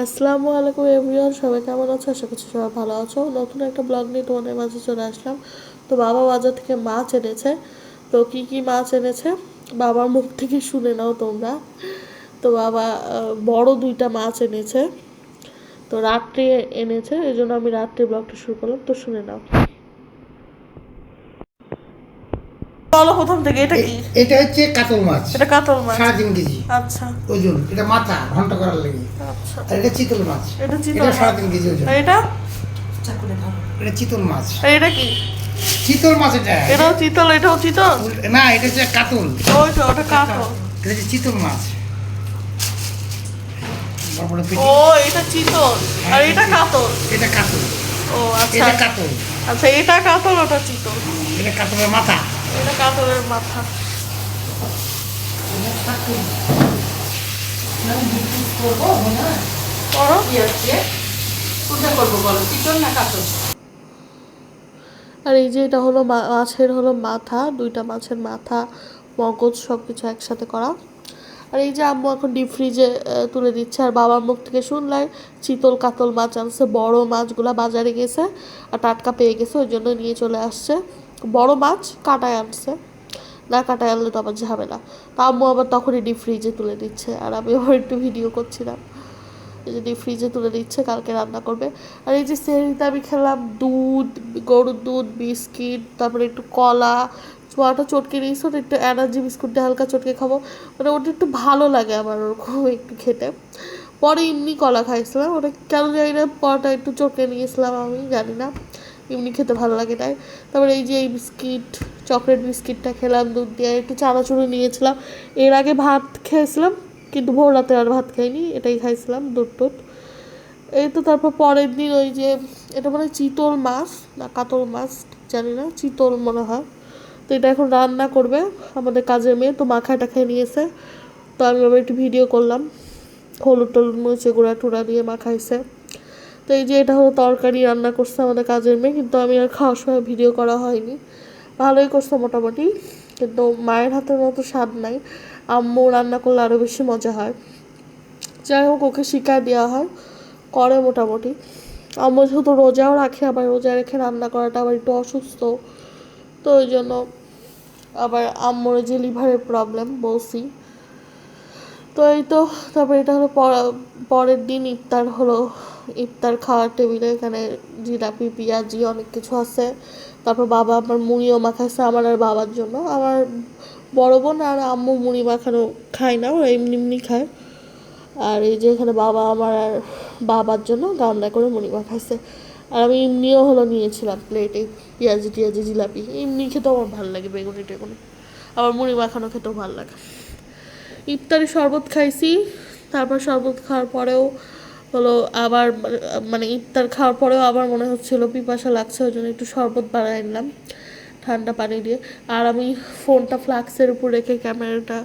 আসসালামু আলাইকুম এভরিওয়ান সবাই কেমন আছো? আশা করছি সবাই ভালো আছো। নতুন একটা ব্লগ নিয়ে তোমাদের মাঝে চলে আসলাম। তো বাবা বাজার থেকে মাছ এনেছে। তো কি কি মাছ এনেছে? বাবার মুখ থেকে শুনে নাও তোমরা। তো বাবা বড় দুইটা মাছ এনেছে। তো রাত্রে এনেছে এই জন্য আমি রাত্রে ব্লগটা শুরু করলাম। তো শুনে নাও। বলো প্রথম থেকে এটা কি? এটা হচ্ছে কাতল মাছ। এটা কাতল মাছ। সাড়ে তিন কেজি। আচ্ছা। ওজন এটা মাথা ঘণ্টা করার লেগে। আচ্ছা। আর এটা চিতল মাছ। এটা চিতল এটা সাড়ে মাছ। তিন কেজি ওজন আর এটা? এটা চিতল মাছ। এটা কি? চিতল মাছ এটা। এটাও চিতল এটাও চিতল? না এটা হচ্ছে কাতল। ওই তো ওটা কাতল। এটা হচ্ছে চিতল মাছ। ও এটা চিতল। আর এটা কাতল? এটা কাতল। ও আচ্ছা। এটা কাতল। আচ্ছা এটা কাতল ওটা চিতল। এটা কাতলের মাথা। এটা কাতলের মাথা। করো। আর এই যে এটা হলো মাছের হলো মাথা দুইটা মাছের মাথা মগজ সব কিছু একসাথে করা। আর এই যে আম্মু এখন ডিপ ফ্রিজে তুলে দিচ্ছে। আর বাবার মুখ থেকে শুনলাই চিতল কাতল মাছ আনছে বড় মাছগুলা বাজারে গেছে আর টাটকা পেয়ে গেছে ওই জন্য নিয়ে চলে আসছে। বড় মাছ কাটায় আনছে। না কাটায় আনলে তো আবার ঝামেলা। তা আম্মু আবার তখনই ডিপ ফ্রিজে তুলে দিচ্ছে, আর আমি আবার একটু ভিডিও করছিলাম এই যে ডিপ ফ্রিজে তুলে দিচ্ছে, কালকে রান্না করবে। আর এই যে সেরিতে আমি খেলাম, দুধ, গরুর দুধ, বিস্কিট, তারপরে একটু কলা ছোয়াটা চটকে নিয়েছি একটু এনার্জি বিস্কুটটা হালকা চটকে খাব। মানে ওটা একটু ভালো লাগে আমার ওরকম একটু খেতে। পরে এমনি কলা খাইছিলাম, ওটা কেন জানি না, পরটা একটু চটকে নিয়েছিলাম আমি, জানি না। এমনি খেতে ভালো লাগে তাই। তারপরে এই যে এই বিস্কিট, চকলেট বিস্কিটটা খেলাম, দুধ দিয়ে একটু চানাচুরো নিয়েছিলাম। এর আগে ভাত খেয়েছিলাম, কিন্তু ভোর রাতে আর ভাত খাইনি, এটাই খাইছিলাম, দুধ টুধ। এই তো তারপর পরের দিন ওই যে, এটা মানে চিতল মাছ না কাতল মাছ, জানি না, চিতল মনে হয়। তো এটা এখন রান্না করবে আমাদের কাজের মেয়ে, তো মাখাটা খেয়ে নিয়েছে। তো আমি আবার একটু ভিডিও করলাম। হলুদ টলুদ মরিচে গুঁড়া টুড়া দিয়ে মাখাইছে তো এই যে এটা হলো তরকারি রান্না করছে আমাদের কাজের মেয়ে, কিন্তু আমি আর খাওয়ার সময় ভিডিও করা হয়নি। ভালোই করছে মোটামুটি, কিন্তু মায়ের হাতের মতো স্বাদ নাই। আম্মু রান্না করলে আরও বেশি মজা হয়। যাই হোক, ওকে শিখায় দেওয়া হয়, করে মোটামুটি। আম্মু যেহেতু রোজাও রাখে, আবার রোজা রেখে রান্না করাটা আবার একটু অসুস্থ। তো ওই জন্য আবার আম্মুর যে লিভারের প্রবলেম বলছি। তো এই তো, তারপর এটা হলো পর- পরের দিন ইফতার হলো, ইফতার খাওয়ার টেবিলে এখানে জিলাপি, পেঁয়াজি অনেক কিছু আছে। তারপর বাবা আমার মুড়িও মাখাইছে আমার আর বাবার জন্য। আমার বড় বোন আর আম্মু মুড়ি মাখানো খায় না, ওরা এমনি এমনি খায়। আর এই যে এখানে বাবা আমার আর বাবার জন্য গামলা করে মুড়ি মাখাইছে। আর আমি এমনিও হলো নিয়েছিলাম প্লেটে পেঁয়াজি, টিয়াজি, জিলাপি। এমনি খেতেও আমার ভালো লাগে বেগুনি টেগুনি আবার মুড়ি মাখানো খেতেও ভালো লাগে। ইফতারি শরবত খাইছি, তারপর শরবত খাওয়ার পরেও হলো আবার, মানে- ইফতার খাওয়ার পরেও আবার মনে হচ্ছিল পিপাসা লাগছে, ওই জন্য একটু শরবত বানাই নিলাম, ঠান্ডা পানি দিয়ে। আর আমি ফোনটা ফ্লাক্সের উপর রেখে ক্যামেরাটা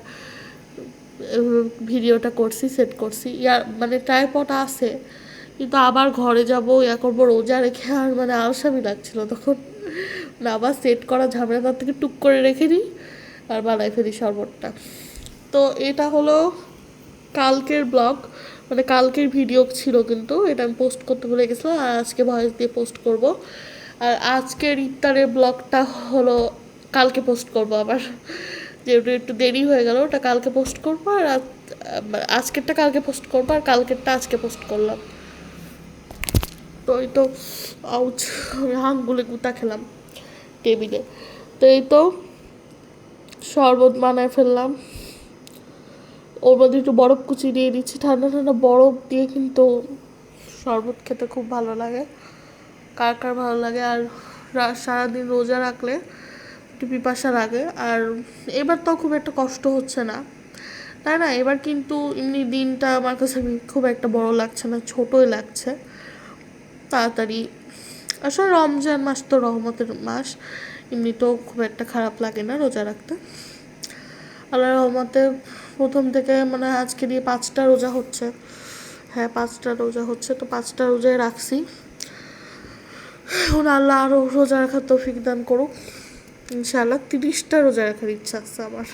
ভিডিওটা করছি, সেট করছি। ইয়ার মানে ট্রাইপড আছে, কিন্তু আবার ঘরে যাব, ইয়া করব, রোজা রেখে আর মানে আলসামি লাগছিল তখন। আবার সেট করা ঝামেলা, তার থেকে টুক করে রেখে দিই, আর বানাই ফেলি শরবতটা। তো এটা হলো কালকের ব্লগ। মানে কালকের ভিডিও ছিল কিন্তু, এটা আমি পোস্ট করতে ভুলে গেছিলাম, আর আজকে ভয়েস দিয়ে পোস্ট করব। আর আজকের ইফতারের ব্লগটা হলো কালকে পোস্ট করব আবার। যেহেতু একটু দেরি হয়ে গেল, ওটা কালকে পোস্ট করব, আর আজকেরটা কালকে পোস্ট করব, আর কালকেরটা আজকে পোস্ট করলাম। তো এই তো আউচ আমি হাঙ্গুলে গুতা খেলাম টেবিলে। তো এই তো, শরবত বানায় ফেললাম। ওর মধ্যে একটু বরফ কুচি দিয়ে দিচ্ছি। ঠান্ডা ঠান্ডা বরফ দিয়ে কিন্তু শরবত খেতে খুব ভালো লাগে। কার কার ভালো লাগে আর সারাদিন রোজা রাখলে একটু পিপাসা লাগে। আর এবার তো খুব একটা কষ্ট হচ্ছে না। তাই না? এবার কিন্তু এমনি দিনটা আমার কাছে খুব একটা বড় লাগছে না, ছোটোই লাগছে। তাড়াতাড়ি। আসলে রমজান মাস তো রহমতের মাস। এমনিতেও খুব একটা খারাপ লাগে না রোজা রাখতে। আল্লাহ রহমতে প্রথম থেকে মানে আজকে দিয়ে পাঁচটা রোজা হচ্ছে। হ্যাঁ পাঁচটা রোজা হচ্ছে, তো পাঁচটা রোজায় রাখছি। এখন আল্লাহ আরও রোজা রাখার তৌফিক দান করুক। ইনশাআল্লাহ তিরিশটা রোজা রাখার ইচ্ছা আছে আমার।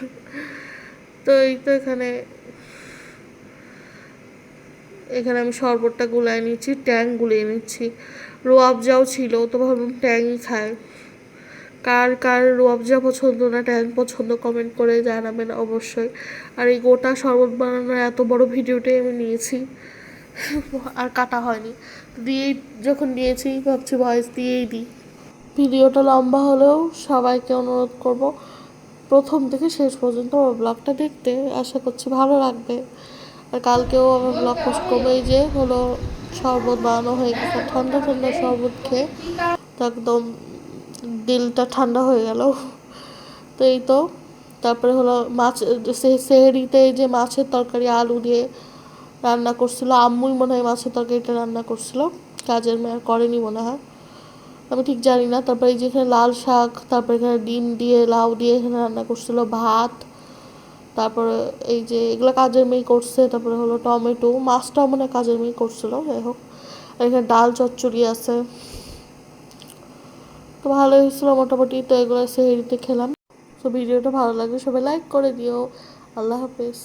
তো এই তো এখানে এখানে আমি শরবতটা গুলায় নিচ্ছি, ট্যাং গুলিয়ে নিচ্ছি। রোয়াবজাও ছিল, তো ভাবলাম ট্যাংই খায় কার কার রোয়াবজা পছন্দ না ট্যাং পছন্দ কমেন্ট করে জানাবেন অবশ্যই। আর এই গোটা শরবত বানানোর এত বড় ভিডিওটাই আমি নিয়েছি। আর কাটা হয়নি। দিয়েই যখন নিয়েছি, ভাবছি ভয়েস দিয়েই দিই। ভিডিওটা লম্বা হলেও সবাইকে অনুরোধ করব, প্রথম থেকে শেষ পর্যন্ত আমার ব্লগটা দেখতে। আশা করছি ভালো লাগবে। আর কালকেও আমার ব্লগ পোস্ট করব। এই যে হলো শরবত বানানো হয়ে গেছে। ঠান্ডা ঠান্ডা শরবত খেয়ে একদম দিলটা ঠান্ডা হয়ে গেল। তো এই তো, তারপরে হলো মাছ সেহরিতে যে মাছের তরকারি, আলু দিয়ে রান্না করছিল। আম্মুই মনে হয় মাছের তরকারিটা রান্না করছিল। কাজের মেয়ে করেনি মনে হয়। আমি ঠিক জানি না। তারপরে এই যে এখানে লাল শাক, তারপরে এখানে ডিম দিয়ে, লাউ দিয়ে এখানে রান্না করছিল। ভাত, তারপরে এই যে এগুলো কাজের মেয়ে করছে। তারপরে হলো টমেটো, মাছটাও মনে হয় কাজের মেয়ে করছিল। যাই হোক এখানে ডাল চচ্চড়ি আছে। তো ভালো হয়েছিল মোটামুটি, তো এগুলো সেহেরিতে খেলাম। তো ভিডিওটা ভালো লাগলে সবাই লাইক করে দিও। আল্লাহ হাফেজ।